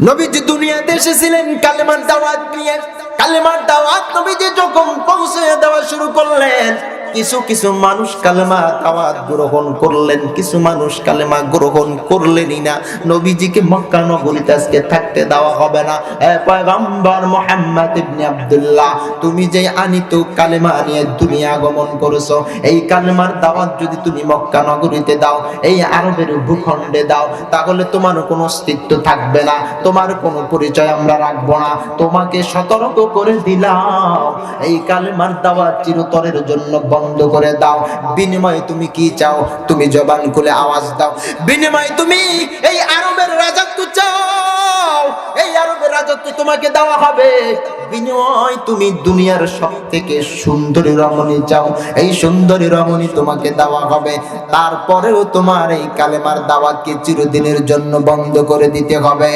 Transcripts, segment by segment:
নবীজি দুনিয়াতে এসেছিলেন কালেমার দাওয়াত নিয়ে। কালেমার দাওয়াত নবীজি যখন পৌঁছে দেওয়া শুরু করলেন কিছু কিছু মানুষ কালেমা দাওয়াত গ্রহণ করলেন, কিছু মানুষ কালেমা গ্রহণ করলেনই না। নবীজিকে মক্কা নগরীতে আজকে থাকতে দেওয়া হবে না। পয়গম্বর মুহাম্মদ ইবনে আব্দুল্লাহ, তুমি যে আনিত কালেমা নিয়ে দুনিয়া আগমন করেছ, এই কালেমার দাওয়াত যদি তুমি মক্কা নগরীতে দাও, এই আরবের ভূখণ্ডে দাও, তাহলে তোমার কোনো অস্তিত্ব থাকবে না, তোমার কোনো পরিচয় আমরা রাখব না। তোমাকে সতর্ক করে দিলাম। এই কালেমার দাওয়াত চিরতরের জন্য বন্ধ করে দাও। বিনিময়ে তুমি কি চাও? তুমি জবান খুলে আওয়াজ দাও। বিনিময়ে তুমি এই আরবের রাজত্ব চাও। এই আরবের রাজত্ব তোমাকে দেওয়া হবে। বিনিময় তুমি দুনিয়ার সব থেকে সুন্দরী রমণী চাও। এই সুন্দরী রমণী তোমাকে দেওয়া হবে। তারপরেও তোমার এই কালেমার দাওয়াতকে চিরদিনের জন্য বন্ধ করে দিতে হবে।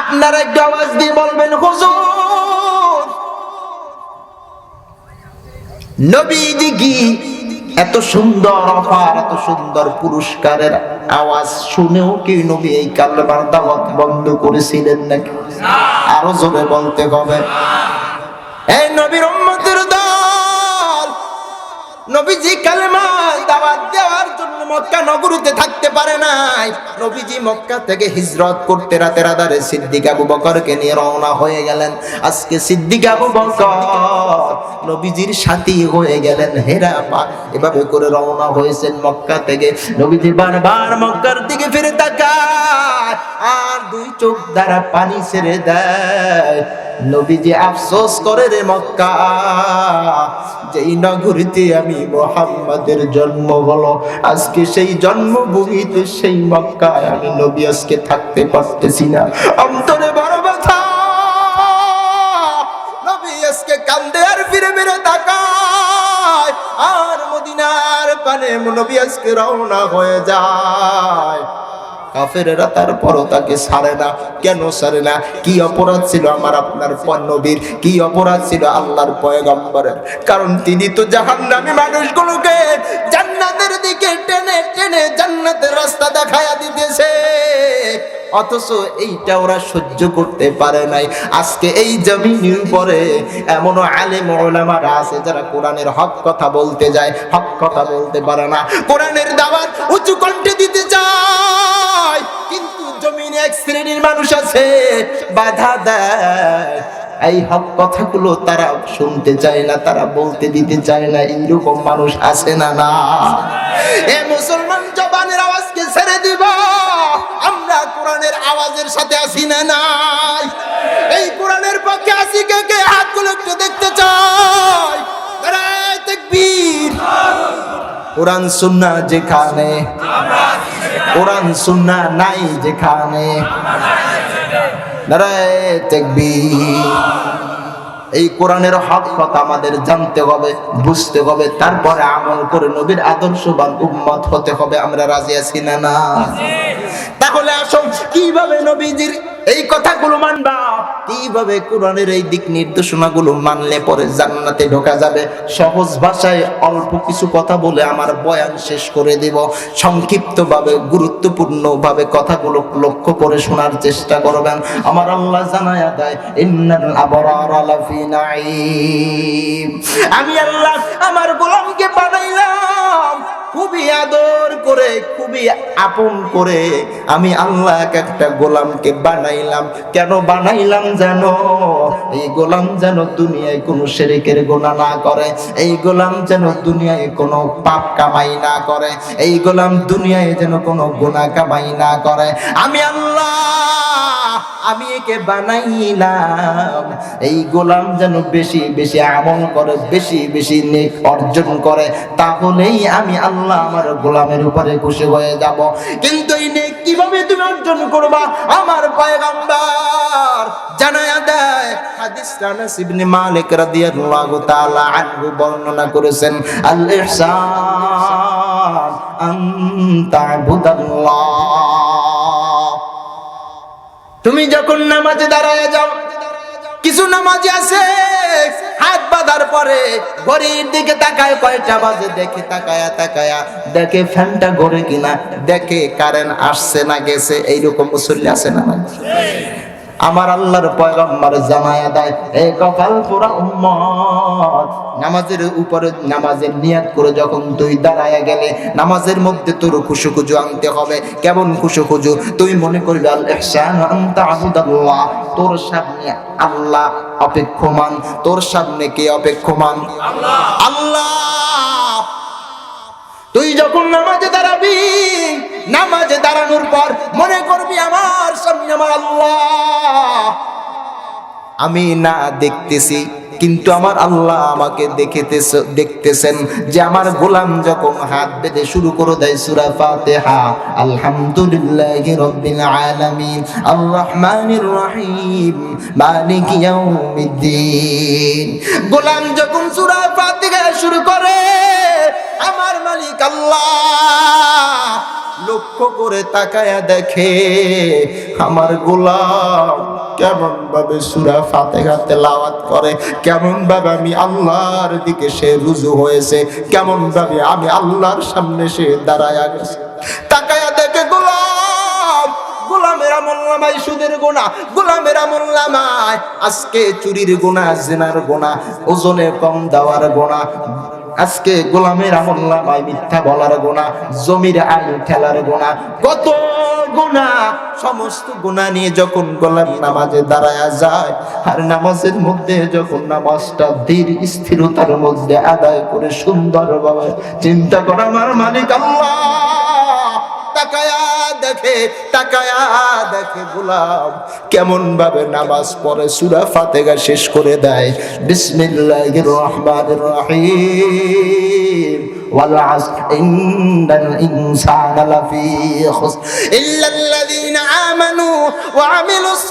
আপনারা একটু আওয়াজ দিয়ে বলবেন, হুজুর নবীজি এত সুন্দর অফার, এত সুন্দর পুরস্কারের আওয়াজ শুনেও কি নবী এই কালবার দাওয়াত বন্ধ করেছিলেন নাকি? আরও জোরে বলতে হবে। এই নবীর উম্মতের দল, নবীজি কালেমা দাওয়াত দেওয়ার জন্য মক্কা নগরীতে থাকতে পারে নাই। নবীজি মক্কা থেকে হিজরত করতে রাতে রাদারে সিদ্দিক আবু বকরকে নিয়ে রওনা হয়ে গেলেন। আজকে সিদ্দিক আবু বকর নবীজির সাথী হয়ে গেলেন হেরা পা। এভাবে করে রওনা হয়েছেন মক্কা থেকে। নবীজি বারবার মক্কার দিকে ফিরে তাকায়, আর দুই চোখ দ্বারা পানি ছেড়ে দেয়। নবীজি আফসোস করে রে মক্কা, যেই নগরীতে আমি মোহাম্মদের জন্ম হলো আজকে সেই জন্মভূমিতে সেই মক্কায় আমি নবী আজকে থাকতে পারতেছি না। অন্তরে বড় ব্যথা। নবী আজকে কান্দে আর ফিরে ফিরে তাকায়। আর মদিনার পানে নবী আজকে রওনা হয়ে যায়। কাফেরেরা তারপরও তাকে ছাড়ে না। কেন ছাড়ে না? কি অপরাধ ছিল আমার আপনার নবীর? কি অপরাধ ছিল আল্লাহর পয়গম্বরের? কারণ তিনি তো জাহান্নামী মানুষগুলোকে জান্নাতের দিকে টেনে টেনে জান্নাতের রাস্তা দিতেছে। অথচ এইটা ওরা সহ্য করতে পারে নাই। আজকে এই জমিনের উপরে এমন আলেম ওলামারা আছে যারা কোরআনের হক কথা বলতে যায়, হক কথা বলতে পারে না। কোরআনের দাওয়াত উঁচু কণ্ঠে দিতে শ্রেণির মানুষ আছে, বাধা দেয়। এই হক কথাগুলো তারা শুনতে চায় না, তারা বলতে দিতে চায় না, এইরকম মানুষ আছে না না? এ মুসলমান জবানের আওয়াজকে ছেড়ে দিব। আমরা কোরআনের আওয়াজের সাথে আসি না নাই? এই কোরআনের পক্ষে আসি কে কে? হাতগুলো একটু দেখতে চাই। নারায়ে তাকবীর। কোরআন সুন্না যেখানে। কোরআন সুন্না নাই যেখানে। এই কোরআনের হক কথা আমাদের জানতে হবে, বুঝতে হবে, তারপরে আমল করে নবীর আদর্শ আদর্শবান উম্মত হতে হবে। আমরা রাজি আছি না না? তাহলে আসো কীভাবে নবীজির এই কথাগুলো মানবা। কীভাবে কোরআনের এই দিক নির্দেশনাগুলো মানলে পরে জান্নাতে ঢোকা যাবে? সহজ ভাষায় অল্প কিছু কথা বলে আমার বয়ান শেষ করে দেব। সংক্ষিপ্ত ভাবে গুরুত্বপূর্ণ ভাবে কথাগুলো লক্ষ্য করে শোনার চেষ্টা করবেন। আমার আল্লাহ জানায়া দেয়, ইন্নাল আবরারা লাফি নাঈম। আমি আল্লাহ আমার গোলামকে বানাইলাম। খুবই আদর করে, খুবই আপন করে আমি আল্লাহ একটা গোলামকে বানাইলাম। কেন বানাইলাম জানো এই গোলাম যেন দুনিয়ায় কোনো শেরেকের গোনা না করে, এই গোলাম যেন দুনিয়ায় কোনো পাপ কামাই না করে, এই গোলাম দুনিয়ায় যেন কোনো গোনা কামাই না করে। আমি আল্লাহ আমি একে বানাইলাম। এই গোলাম যেন বেশি বেশি আমল করে, বেশি বেশি অর্জন করে, তাহলেই আমি আল্লাহ আমার গোলামের উপরে খুশি হয়ে যাব। কিন্তু এই নেক কীভাবে তুমি অর্জন করবা? আমার পয়গম্বর জানায়া দেয়, হাদিস আনাস ইবনে মালিক রাদিয়াল্লাহু তাআলা আনহু বর্ণনা করেছেন আল ইহসান আন তা'বুদাল্লাহ। তুমি যখন নামাজে দাঁড়ায় যাও, কিছু নামাজে আছে, হাত বাঁধার পরে ঘড়ির দিকে তাকায়, কয়টা বাজে দেখে তাকায়া তাকায়া দেখে ফ্যানটা ঘরে কিনা, দেখে কারেন্ট আসছে না, গেছে, এইরকম মুসল্লি আছে না? আমার আল্লাহর পয়গম্বর জানায়া দেয় এই কপাল পুরা উম্মত, নামাজের উপরে নামাজের নিয়াত করে যখন তুই দাঁড়ায় গেলে, নামাজের মধ্যে তোর খুশু খুজু আনতে হবে। কেমন খুশু খুজু তুই মনে করবি, আল তোর সামনে আল্লাহ অপেক্ষমান। তোর সামনে কে অপেক্ষমান? আল্লাহ। তুই যখন নামাজে দাঁড়াবি, নামাজে দাঁড়ানোর পর মনে করবি, আমার সামনে আমার আল্লাহ। আমি না দেখতেছি, কিন্তু আমার আল্লাহ আমাকে দেখিতেছ, দেখতেছেন যে আমার গোলাম যখন হাত বেঁধে শুরু করে দেয় সূরা ফাতিহা, আলহামদুলিল্লাহি রাব্বিল আলামিন আর রহমানির রহিম, মালিক ইয়াউমিদ্দিন। গোলাম যখন সূরা ফাতিহা শুরু করে, আমার মালিক আল্লাহ লক্ষ্য করে তাকায়া দেখে আমার গোলাম কেমন ভাবে সুরা ফাতেহা তেলাওয়াত করে, কেমন ভাবে আমি আল্লাহর দিকে সে রুজু হয়েছে, কেমন ভাবে আমি আল্লাহর সামনে সে দাঁড়ায়া গেছে। তাকায়া দেখে গোলাম, গোলামের আমল নামায় সুদের গোনা গোলামের আমল নামায় আজকে চুরির গোনা জেনার গোনা ওজনে কম দেওয়ার গোনা আজকে গোলামের আমল নামায় মিথ্যা বলার গোনা জমির আইন ঠেলার গোনা কত গোনা সমস্ত গোনা নিয়ে যখন গোলাম নামাজে দাঁড়ায়া যায়, আর নামাজের মধ্যে যখন নামাজটা ধীর স্থিরতার মধ্যে আদায় করে সুন্দরভাবে চিন্তা করা আমার মালিক আল্লাহ। তাকায়া দেখে তাকায়া দেখে গোলাম কেমন ভাবে নামাজ পড়ে, সুরা ফাতেহা শেষ করে দেয়। বিসমিল্লাহির রহমানির রহিম। ওয়াল আসর ইন্নাল ইনসানা লাফি খুসর। ইল্লাল্লাযীনা আমানু ওয়া আমিলুস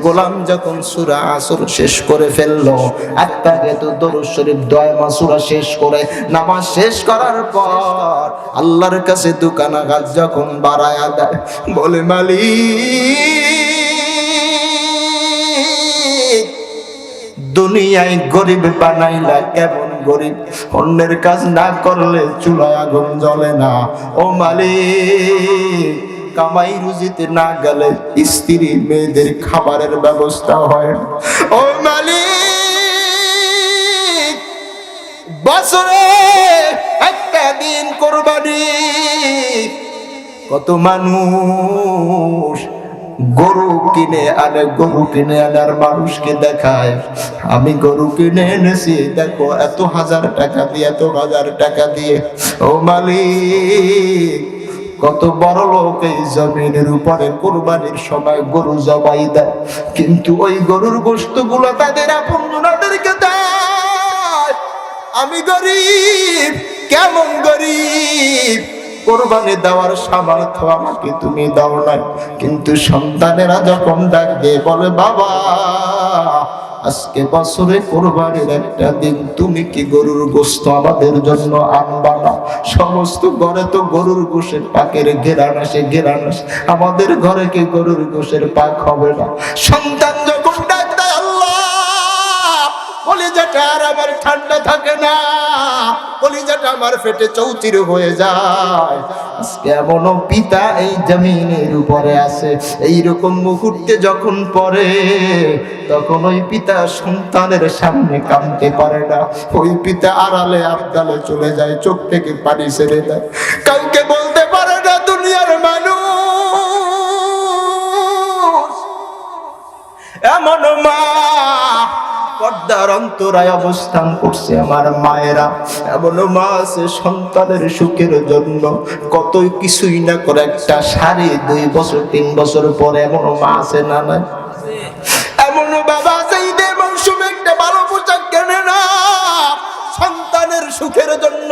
গোলাম যখন সূরা আসর শেষ করে ফেলল আত্মাকে তো দরুদ শরীফ দয় মাসুরা শেষ করে নামাজ শেষ করার পর আল্লাহর কাছে দোকানাঘাত যখন বাড়ায়া দেয়, বলে, মালিক দুনিয়ায় গরিব বানাইলা কেমন গরিব। অন্যের কাজ না করলে চুলায় আগুন জ্বলে না। ও মালিক, কামাই রুজিতে না গেলে স্ত্রী মেয়েদের খাবারের ব্যবস্থা হয়। ও মালিক, বছরে একটা দিন কোরবানি। কত মানুষ গরু কিনে আনে, গরু কিনে আনার মানুষকে দেখায়। আমি গরু কিনে এনেছি, দেখো, এত হাজার টাকা দিয়ে, এত হাজার টাকা দিয়ে। ও মালিক, কত বড় লোক এই জমিনের উপরে কোরবানির সময় গরু জবাই দেয়। কিন্তু ওই গরুর গোস্তগুলো তাদের আপনজনাদেরকে দেয়। আমি গরিব, কেমন গরিব? কোরবানি দেওয়ার সামর্থ্য আমাকে তুমি দাও নাই। কিন্তু সন্তানেরা যখন ডাক বলে, বাবা, আজকে বছরে কোরবানির একটা দিন, তুমি কি গরুর গোস্ত আমাদের জন্য আনবা না? সমস্ত ঘরে তো গরুর গোষের পাকের ঘেরান আসে ঘেরান আসে। আমাদের ঘরে কি গরুর গোষের পাক হবে না? সন্তান কলিজাটা আর আমার ঠান্ডা থাকে না। কলিজাটা আমার ফেটে চৌচির হয়ে যায়। এমনও পিতা এই জমিনের উপরে আছে। এইরকম মুহূর্তে যখন পড়ে, তখন ওই পিতা সন্তানের সামনে কামতে পারে না। ওই পিতা আড়ালে আবদালে চলে যায়, চোখ থেকে পানি ছেড়ে দেয়। কাউকে বলতে পারে না দুনিয়ার মানুষ। এমন মা পর্দার অন্তরায় অবস্থান করছে আমার মায়েরা। এমন মা আছে সন্তানের সুখের জন্য। কত কিছুই না করে একটা সাড়ে দুই বছর, তিন বছর পরে এমন মা আছে না নাই? জন্য।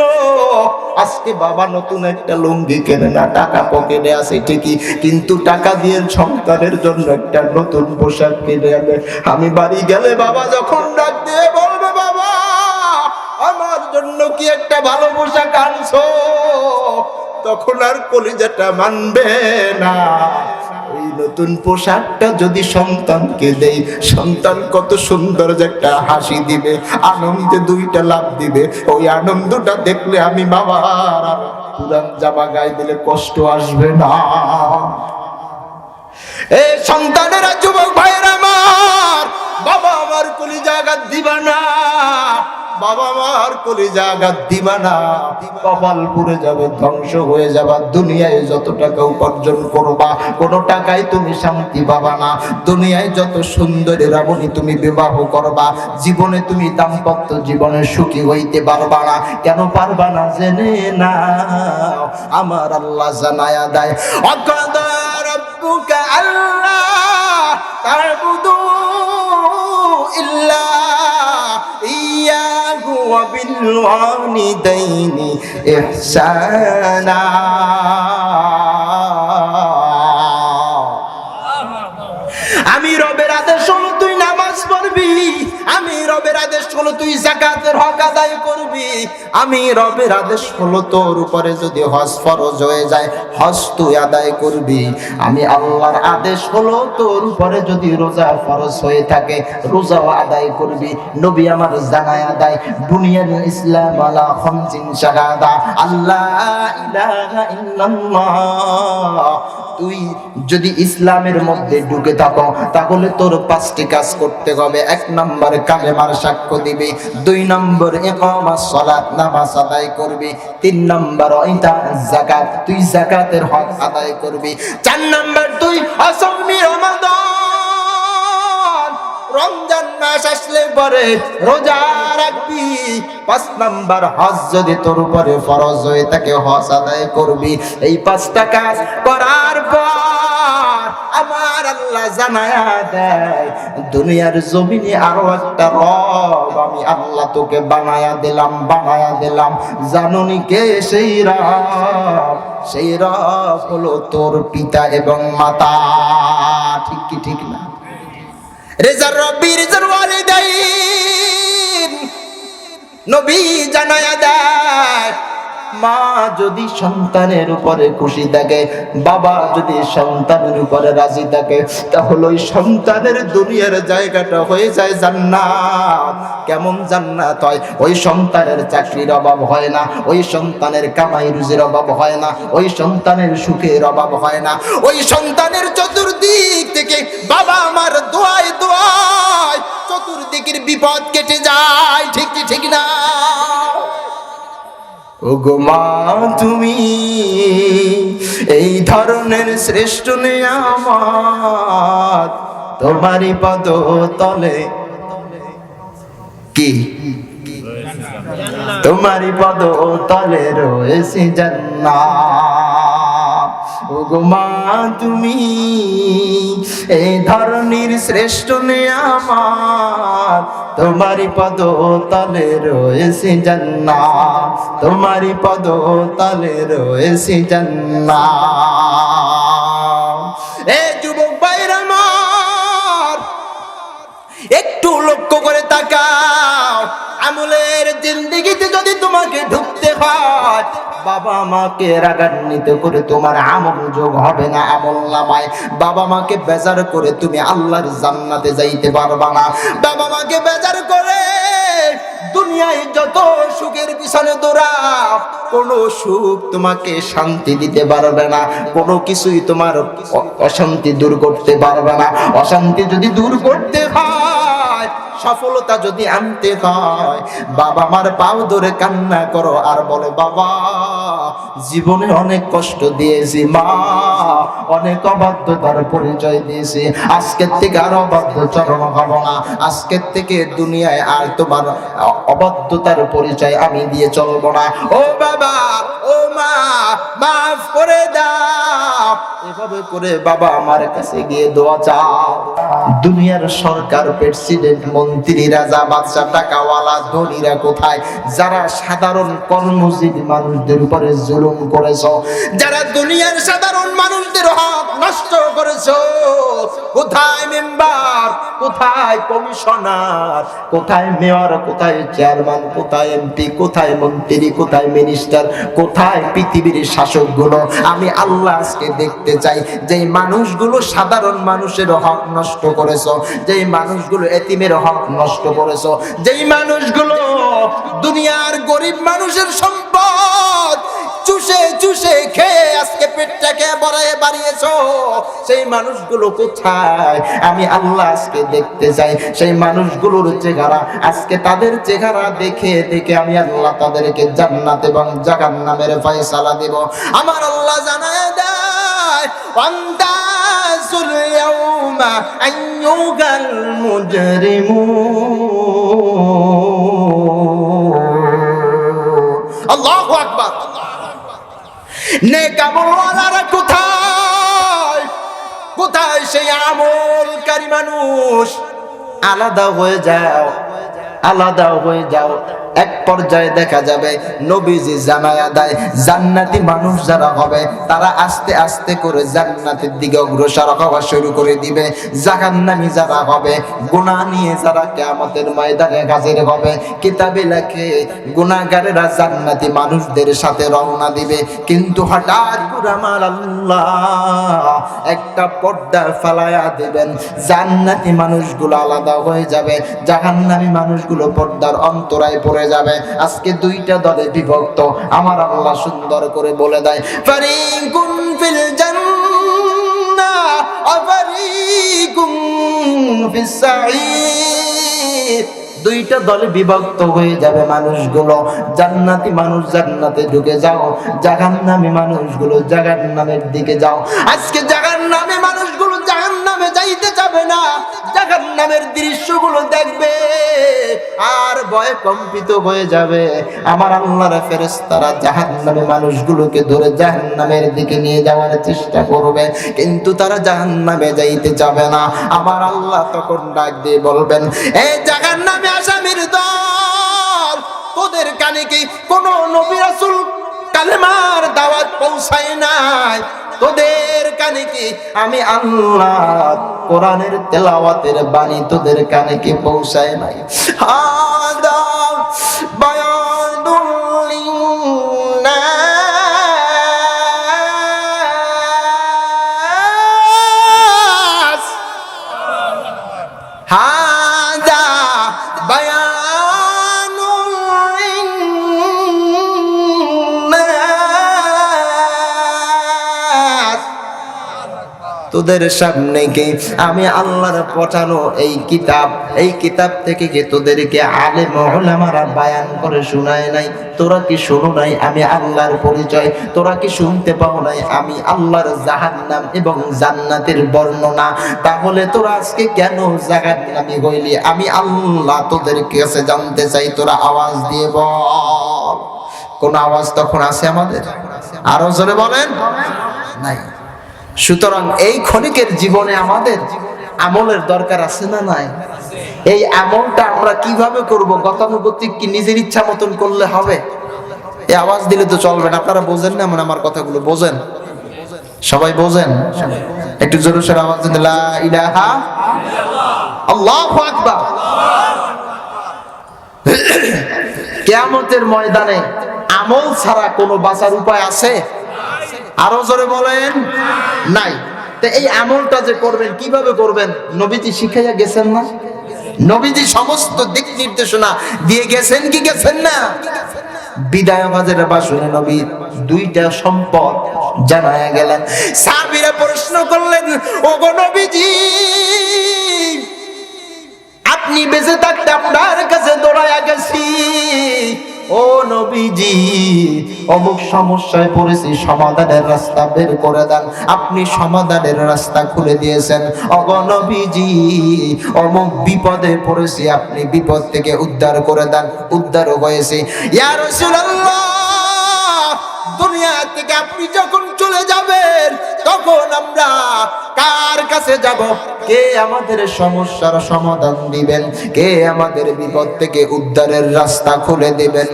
আজকে বাবা নতুন একটা লুঙ্গি কেনে না টাকা পকেটে আছে ঠিকই, কিন্তু টাকা দিয়ে সন্তানের জন্য একটা নতুন পোশাক কিনে আনে। আমি বাড়ি গেলে বাবা যখন ডাক দিয়ে বলবে, বাবা, আমার জন্য কি একটা ভালো পোশাক আনছো? তখন আর কলিজাটা মানবে না। নতুন পোশাকটা যদি সন্তানকে দেই, সন্তান কত সুন্দর একটা হাসি দিবে, আনন্দে দুইটা লাভ দিবে। ওই আনন্দটা দেখলে আমি বাবার পুরান জামা গায়ে দিলে কষ্ট আসবে না। এ সন্তানেরা, যুবক ভাইয়ের আমার, বাবা আমার কলি জায়গা দিবা না। বাবা মার কলি জাগা দিবা না। কপাল পুড়ে যাবে, ধ্বংস হয়ে যাবা। দুনিয়ায় যত টাকা উপার্জন করবা, কোনো টাকায় তুমি শান্তি পাবা না। দুনিয়ায় যত সুন্দরী রাবণী তুমি বিবাহ করবা, জীবনে তুমি দাম্পত্য জীবনে সুখী হইতে পারবা না। কেন পারবা না জেনে না আমার আল্লাহ জানায়া দেয় অকদা আল্লাহ তার ইল্লা إياه وبالوالدين إحسانا আমি রবের তুই জাকাতের হক আদায় করবি? আমি রবের আদেশ হলো তোর উপরে যদি হজ ফরজ হয়ে যায়, হজ তুই আদায় করবি। আমি আল্লাহর আদেশ হলো তোর উপরে যদি রোজা ফরজ হয়ে থাকে, রোজাও আদায় করবি। নবী আমার জানায় আদায় বুনিয়াল ইসলাম আলা খামসিন শাহাদা আল্লাহ ইলাহা ইল্লাল্লাহ। তুই যদি ইসলামের মধ্যে ঢুকে থাকো, তাহলে তোর পাঁচটি কাজ করতে হবে। এক নম্বর, কালেমার সাক্ষ্য দিবি। দুই নম্বর ইকামাস সালাত, নামাজ আদায় করবি, তিন নম্বর ইতা যাকাত, তুই যাকাতের হক আদায় করবি, চার নম্বর তুই অসমি রমজান মাস আসলে পরে রোজা রাখবি, পাঁচ নাম্বার হজ যদি তোর উপরে ফরজ হয়ে থাকে, হজ আদায় করবি, এই পাঁচটা কাজ করার পর আল্লাহ জানায়া দেয়, দুনিয়ার জমিনে আরও একটা রব, আমি আল্লাহ তোকে বানায়া দিলাম বানায়া দিলাম। জাননি কে সেই রব? সেই রব হলো তোর পিতা এবং মাতা। ঠিক কি ঠিক না? রেজার রব্বি, রেজার ওয়ালিদাইন। নবী জানায়া দেয় মা যদি সন্তানের উপরে খুশি থাকে, বাবা যদি সন্তানের উপরে রাজি থাকে, তাহলে ওই সন্তানের দুনিয়ার জায়গাটা হয়ে যায় জান্নাত। কেমন জান্নাত হয়? ওই সন্তানের চাকরির অভাব হয় না, ওই সন্তানের কামাই রুজির অভাব হয় না, ওই সন্তানের সুখের অভাব হয় না। ওই সন্তানের চতুর্দিক থেকে বাবা আমার দোয়ায় দোয়ায় চতুর্দিকের বিপদ কেটে যায়, ঠিক ঠিক না? ওগো মা, তুমি এই ধরনের শ্রেষ্ঠ আমার তোমারই পদ তলে কি? তোমারই পদ তলে রয়েছে জান্নাত। ওগো তুমি এই ধরনের শ্রেষ্ঠ আমার। তোমারই পদ তলে রয়েছে জান্নাত। তোমারই পদ তলে রয়েছে জান্নাত। এ যুবক আমার, একটু লক্ষ্য করে তাকাও। আমলের জিন্দিগিতে যদি তোমাকে ঢুকতে হয় বাবা মাকে রাগান্বিত করে তোমার আমল যোগ হবে না আমল নামায় বাবা মাকে বেজার করে তুমি আল্লাহর জান্নাতে যাইতে পারবা না। বাবা মাকে বেজার করে দুনিয়ায় যত সুখের পিছনে দৌড়াও কোনো সুখ তোমাকে শান্তি দিতে পারবে না। কোনো কিছুই তোমার অশান্তি দূর করতে পারবে না। অশান্তি যদি দূর করতে হয় সফলতা যদি আনতে হয়, বাবা মার পাও ধরে কান্না করো আর বলো, বাবা, জীবনে অনেক কষ্ট দিয়েছি, মা। অনেক অবাধ্যতার পরিচয় দিয়েছি। আজকের থেকে আর অবাধ্য চরণ হব না। আজকের থেকে দুনিয়ায় আর তোমার অবাধ্যতার পরিচয় আমি দিয়ে চলবো না। ও বাবা, ও মা মাফ করে দাও। এভাবে করে বাবা আমার কাছে গিয়ে দোয়া চাও। দুনিয়ার সরকার, প্রেসিডেন্ট, মন্ত্রী, রাজা বাদশা টাকাওয়ালা, ধনীরা কোথায়? যারা সাধারণ কর্মজীবী মানুষদের উপরে জুলুম করেছ, যারা দুনিয়ার সাধারণ মানুষদের হক নষ্ট করেছ, কোথায় মেম্বার, কোথায় কমিশনার, কোথায় মেয়র, কোথায় চেয়ারম্যান, কোথায় এমপি, কোথায় মন্ত্রী, কোথায় মিনিস্টার, কোথায় পৃথিবীর শাসক? শাসকগুলো আমি আল্লাহ আজকে দেখতে চাই। যেই মানুষগুলো সাধারণ মানুষের হক নষ্ট করেছ, যেই মানুষগুলো এতিমের হক নষ্ট করেছ, যেই মানুষগুলো দুনিয়ার গরিব মানুষের সম্পদ সেই মানুষগুলো কোথায়? আমি আল্লাহ আজকে দেখতে চাই। সেই মানুষগুলোর চেহারা, আজকে তাদের চেহারা দেখে দেখে আমি আল্লাহ তাদেরকে জান্নাত এবং জাহান্নামের ফয়সালা দেব। আমার আল্লাহ জানায় দেয় কোথায়? কোথায় সেই আমলকারী মানুষ? আলাদা হয়ে যাও। আলাদা হয়ে যাও। এক পর্যায়ে দেখা যাবে নবীজি জানায়া দেয়, জান্নাতি মানুষ যারা হবে, তারা আস্তে আস্তে করে জান্নাতের দিকে অগ্রসর হওয়া শুরু করে দিবে। জাহান্নামী যারা হবে, গুনাহ নিয়ে যারা কিয়ামতের ময়দানে হাজির হবে, কিতাবে লেখে, গুনাহগারেরা জান্নাতি মানুষদের সাথে রওনা দিবে। কিন্তু হঠাৎ আমার আল্লাহ একটা পর্দা ফালায়া দিবেন। জান্নাতি মানুষগুলো আলাদা হয়ে যাবে, জাহান্নামী মানুষগুলো পর্দার অন্তরায় পড়ে যাবে। আজকে দুইটা দলে বিভক্ত। আমার আল্লাহ সুন্দর করে বলে দেয় দুইটা দলে বিভক্ত হয়ে যাবে মানুষগুলো। জান্নাতি মানুষ জান্নাতে ঢুকে যাও, জাহান্নামী মানুষগুলো জাহান্নামের দিকে যাও। আজকে মানুষগুলো যাইতে যাবে না, জাহান্নামের দৃশ্যগুলো দেখবে আর ভয়ে কম্পিত হয়ে যাবে। আমার আল্লাহর ফেরেশতারা জাহান্নামী মানুষগুলোকে ধরে জাহান্নামের দিকে নিয়ে যাওয়ার চেষ্টা করবে, কিন্তু তারা জাহান্নামে যাইতে যাবে না। আমার আল্লাহ তখন ডাক দিয়ে বলবেন এই জাহান্নামে আসামির দল, তোদের কানে কি কোন নবী রাসূল কালেমার দাওয়াত পৌঁছায় নাই? তোদের কানে কি? আমি আল্লাহ কোরআনের তেলাওয়াতের বাণী তোদের কানে কি পৌঁছায় নাই? হাদা তোদের সামনে কে? আমি আল্লাহর পঠানো এই কিতাব এই কিতাব থেকে কে তোদেরকে আলে মহলামারা বায়ান করে শোনায় নাই? তোরা কি শোনো নাই আমি আল্লাহর পরিচয়? তোরা কি শুনতে পাও নাই আমি আল্লাহর জাহান্নাম এবং জান্নাতের বর্ণনা? তাহলে তোরা আজকে কেন জাহান্নামি হইলি আমি আল্লাহ তোদের কাছে জানতে চাই, তোরা আওয়াজ দিয়ে বল। কোন আওয়াজ তখন আছে আমাদের? আরও জোরে বলেন? নাই। সুতরাং এই ক্ষণিকের জীবনে আমাদের আমলের দরকার আছে না নাই? এই আমলটা আমরা কীভাবে করব? গতানুগতিক কি নিজের ইচ্ছা মতন করলে হবে? এই আওয়াজ দিলে তো চলবে না। আপনারা বোঝেন না মানে আমার কথাগুলো। বোঝেন? সবাই বোঝেন? একটু জোরে সোরে আওয়াজ দিন। ইলাহা আল্লাহু আকবার। কিয়ামতের ময়দানে আমল ছাড়া কোনো বাঁচার উপায় আছে? আরও জোরে বলেন। নাই। তো এই আমলটা যে করবেন, কীভাবে করবেন? নবীজি শিখাইয়া গেছেন না? নবীজি সমস্ত দিক নির্দেশনা দিয়ে গেছেন কি গেছেন না? বিদায় দুইটা সম্পদ জানায়া গেলেন। প্রশ্ন করলেন আপনি বেঁচে থাকতে আপনার কাছে দৌড়াইয়া গেছি। নবীজি, অমুক সমস্যায় পড়েছি, সমাধানের রাস্তা বের করে দেন। আপনি সমাধানের রাস্তা খুলে দিয়েছেন। অগ নবীজি, অমুক বিপদে পড়েছি, আপনি বিপদ থেকে উদ্ধার করে দেন। উদ্ধারও হয়েছে। দুনিয়া থেকে আপনি যখন চলে যাবেন, তখন আমরা কার কাছে যাব? কে আমাদের সমস্যার সমাধান দিবেন? কে আমাদের বিপদ থেকে উদ্ধারের রাস্তা খুলে দিবেন?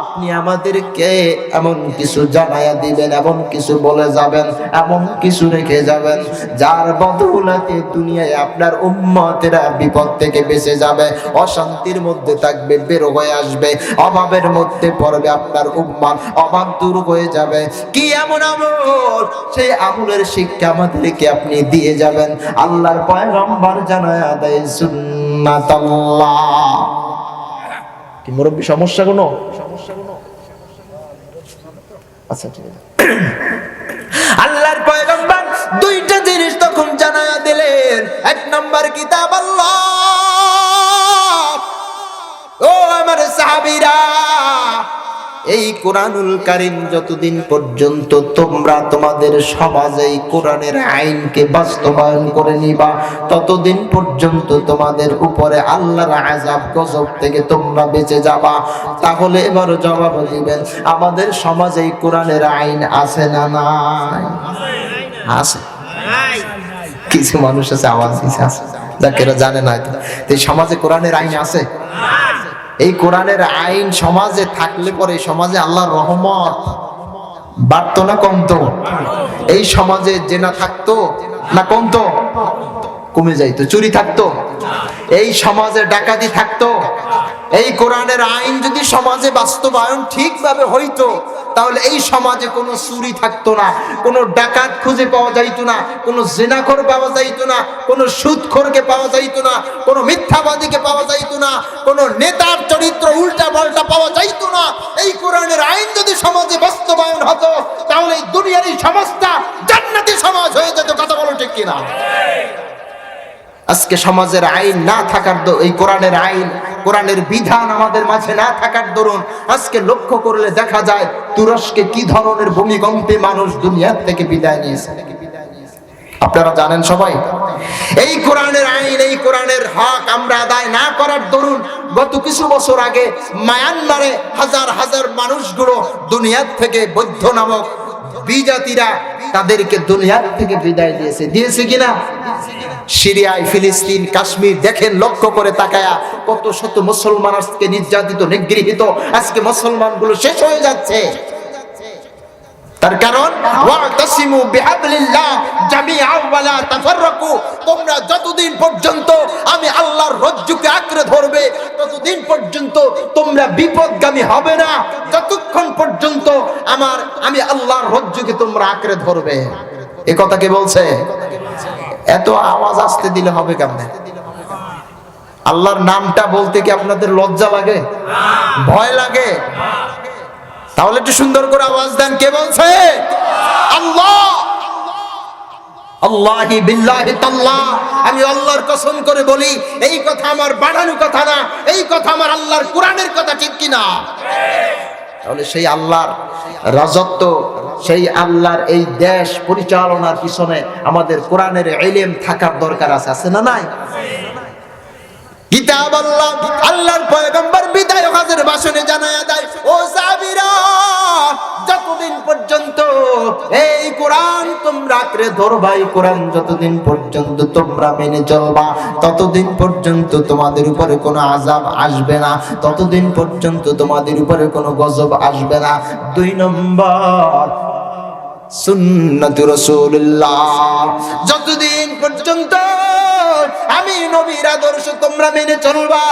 আপনি আমাদেরকে এমন কিছু জানাইয়া দিবেন, এমন কিছু বলে যাবেন, এমন কিছু রেখে যাবেন, যার বদৌলতে দুনিয়ায় আপনার উম্মতেরা বিপদ থেকে বেঁচে যাবে, অশান্তির মধ্যে থাকবে, বের হয়ে আসবে, অভাবের মধ্যে পড়বে আপনার উম্মান অভাব দূর হয়ে যাবে। কি এমন আমল? সেই আমলের শিক্ষা আমাদেরকে আপনি দিয়ে যাবেন। আল্লাহর পয়গম্বর জানায় দেয় সুন্নাতাল্লাহ। কি মুরব্বী সমস্যা কোনো? আচ্ছা ঠিক আছে। আল্লাহর পয়গম্বর দুইটা জিনিস তখন জানায়া দিলেন। এক নম্বর কিতাব আল্লাহ। ও আমার সাহাবীরা এই কোরআনুল কারিম যতদিন পর্যন্ত তোমরা তোমাদের সমাজে এই কোরআনের আইনকে বাস্তবায়ন করে নিবা, ততদিন পর্যন্ত তোমাদের উপরে আল্লাহর আজাব গজব থেকে তোমরা বেঁচে যাবা। তাহলে এবার জবাব দিবেন, আমাদের সমাজে এই কোরআনের আইন আছে না নাই? আছে। কিছু মানুষ আছে, আওয়াজ আছে। যাকে জানে না এই সমাজে কোরআনের আইন আছে? এই কোরআনের আইন সমাজে থাকলে পরে সমাজে আল্লাহর রহমত বাড়তো না কমতো? এই সমাজে জেনা থাকতো না কমতো? কমে যাইতো, চুরি থাকতো। এই সমাজে ডাকাতি থাকতো। এই কোরআনের আইন যদি সমাজে বাস্তবায়ন ঠিকভাবে হইতো তাহলে এই সমাজে কোনো চুরি থাকতো না, কোনো ডাকাত খুঁজে পাওয়া যাইতো না, কোনো জেনাখোর পাওয়া যাইতো না, কোনো সুদখোরকে পাওয়া যাইতো না, কোনো মিথ্যাবাদীকে পাওয়া যাইতো না, কোনো নেতার চরিত্র উল্টা পাল্টা পাওয়া যাইতো না। এই কোরআনের আইন যদি সমাজে বাস্তবায়ন হতো, তাহলে এই দুনিয়ার এই সমাজটা জান্নাতি সমাজ হয়ে যেত, কথা বলো ঠিক কিনা? আজকে সমাজের আইন না থাকার এই কোরআনের আইন কোরআনের বিধান আমাদের মাঝে না থাকার দরুন আজকে লক্ষ্য করলে দেখা যায় তুরস্কে কি ধরনের ভূমিকম্পে মানুষ দুনিয়ার থেকে বিদায় নিয়েছে। আপনারা জানেন সবাই? এই কোরআনের আইন, এই কোরআনের হক আমরা আদায় না করার দরুন গত কিছু বছর আগে মায়ানমারে হাজার হাজার মানুষগুলো দুনিয়ার থেকে বৌদ্ধ নামক বিজাতিরা তাদেরকে দুনিয়ার থেকে বিদায় দিয়েছে। দিয়েছে কিনা? সিরিয়ায় ফিলিস্তিন, কাশ্মীর, দেখেন, লক্ষ্য করে তাকায়া কত শত মুসলমান আজকে নির্যাতিত, নিগৃহীত। আজকে মুসলমানগুলো শেষ হয়ে যাচ্ছে। তার কারণ, ওয়াতাসিমু বিহাবলিল্লাহ জামিআ ওয়ালা তাফাররাকু। তোমরা যতদিন পর্যন্ত আমি আল্লাহর রজ্জুকে আঁকড়ে ধরবে, ততদিন পর্যন্ত তোমরা বিপদগামী হবে না। যতক্ষণ পর্যন্ত আমার, আমি আল্লাহর রজ্জুকে তোমরা আঁকড়ে ধরবে। এ কথা কে বলছে? এত আওয়াজ আসতে দিলে হবে কেমনে? আল্লাহর নামটা বলতে কি আপনাদের লজ্জা লাগে? ভয় লাগে? তাহলে একটু সুন্দর করে আওয়াজ দেন, কে বলছে? আল্লাহ! আমি আল্লাহর কসম করে বলি, এই কথা আমার কথা না, এই কথা আমার আল্লাহর কোরআনের কথা ঠিক তাহলে সেই আল্লাহর রাজত্ব, সেই আল্লাহর এই দেশ পরিচালনার পিছনে আমাদের কোরআনের এলেম থাকার দরকার আছে আছে না নাই? কিতাব আল্লাহ, আল্লাহর পয়গম্বর হাজের বাসনে জানায়া দেয়, ও সাবিরা যতদিন পর্যন্ত এই কোরআন তোমরা আঁকড়ে ধরবা, এই কোরআন যতদিন পর্যন্ত তোমরা মেনে চলবা, ততদিন পর্যন্ত তোমাদের উপরে কোনো আজাব আসবে না, ততদিন পর্যন্ত তোমাদের উপরে কোনো গজব আসবে না। দুই নম্বর সুন্নত রসুল্লাহ যতদিন পর্যন্ত আমি নবীর আদর্শ তোমরা মেনে চলবা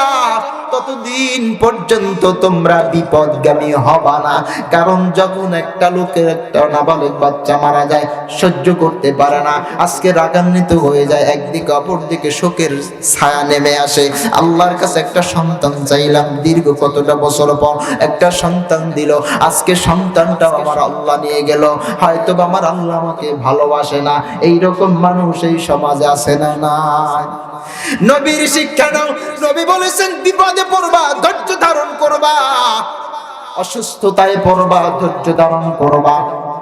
ততদিন পর্যন্ত তোমরা বিপদগামী হবা না। কারণ যখন একটা লোকের একটা নাবালক বাচ্চা মারা যায় সহ্য করতে পারে না। আজকে রাগান্বিত হয়ে যায় একদিকে অপর দিকে শোকের ছায়া নেমে আসে। আল্লাহর কাছে একটা সন্তান চাইলাম দীর্ঘ কতটা বছর পর একটা সন্তান দিল। আজকে সন্তানটাও আমার আল্লাহ নিয়ে গেল। হয়তো বা আমার আল্লাহ আমাকে ভালোবাসে না। এইরকম মানুষ এই সমাজে আছে না নাই। নবীর শিক্ষা নাও। নবী বলেছেন, বিপদে পড়বা, ধৈর্য ধারণ করবা। অসুস্থতায় পড়বা, ধৈর্য ধারণ করবা।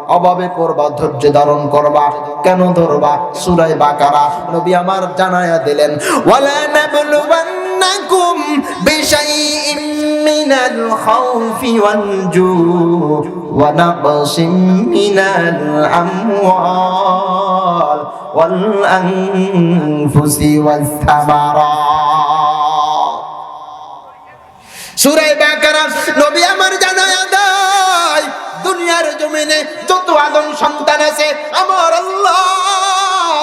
অভাবে পড়বা, ধৈর্য ধারণ করবা। কেন ধরবা? সুরাই বাকারা। নবী আমার জানায়া দিলেন, ওয়ালা নাবলুওয়ান্নাকুম বিশাইইম من الخوف والجوع ونقص من الأموال والأنفس والثمرات সুরাই বাকারা নবী আমার জানায়া দেয় দুনিয়ার জমিনে যত আদম সন্তান আছে আমার আল্লাহ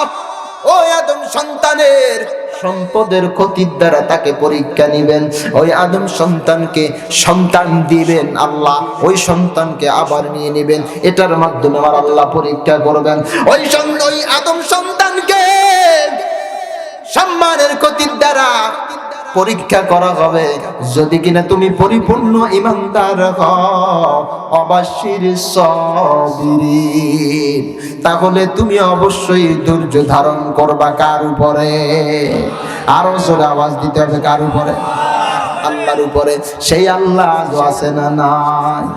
ওই আদম সন্তানের সম্পদের ক্ষতির দ্বারা তাকে পরীক্ষা নিবেন। ওই আদম সন্তানকে সন্তান দিবেন, আল্লাহ ওই সন্তানকে আবার নিয়ে নেবেন। এটার মাধ্যমে আমার আল্লাহ পরীক্ষা করবেন। ওই ওই আদম সন্তানকে সম্মানের ক্ষতির দ্বারা পরীক্ষা করা হবে। যদি কিনা তুমি পরিপূর্ণ ইমানদার অবশ্যই সবিরিন তাহলে তুমি অবশ্যই ধৈর্য ধারণ করবা কার উপরে? আরও জোরে আওয়াজ দিতে হবে কার উপরে? আল্লাহর উপরে। সেই আল্লাহ আছে না নাই?